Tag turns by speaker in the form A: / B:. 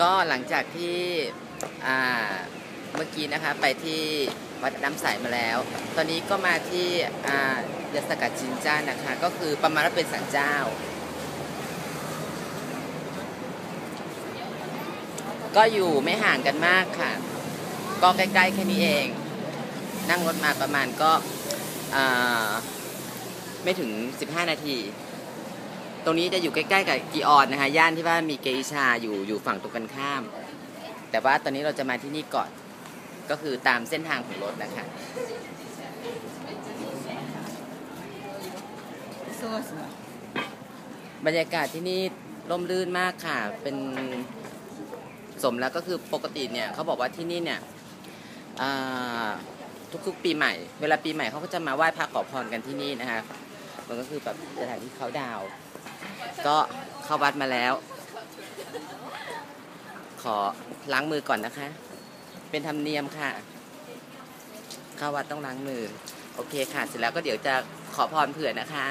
A: ก็หลังจากที่เมื่อกี้นะคะไปที่วัดน้ำใสมาแล้ว ตอนนี้ก็มาที่ยาสกัดจินจ้านะคะ ก็คือประมาณว่าเป็นสันเจ้า ก็อยู่ไม่ห่างกันมากค่ะ ก็ใกล้ๆแค่นี้เอง นั่งรถมาประมาณก็ไม่ถึง 15 นาที ตรงนี้จะอยู่ใกล้ๆกับกีออนนะฮะย่านที่ว่ามีเกอิชาอยู่อยู่ฝั่งตรงกันข้าม แต่ว่าตอนนี้เราจะมาที่นี่ก่อน ก็คือตามเส้นทางของรถนะคะบรรยากาศที่นี่ร่มรื่นมากค่ะ เป็นสมแล้วก็คือปกติเนี่ยเขาบอกว่าที่นี่เนี่ยทุกๆ ปีใหม่ เวลาปีใหม่เขาก็จะมาไหว้พระขอพรกันที่นี่นะคะ มันก็คือแบบสถานที่เขาดาว ก็เข้าวัดมาแล้ว ขอล้างมือก่อนนะคะ เป็นธรรมเนียมค่ะ เข้าวัดต้องล้างมือ โอเคค่ะ เสร็จแล้วก็เดี๋ยวจะขอพรเผื่อนะคะ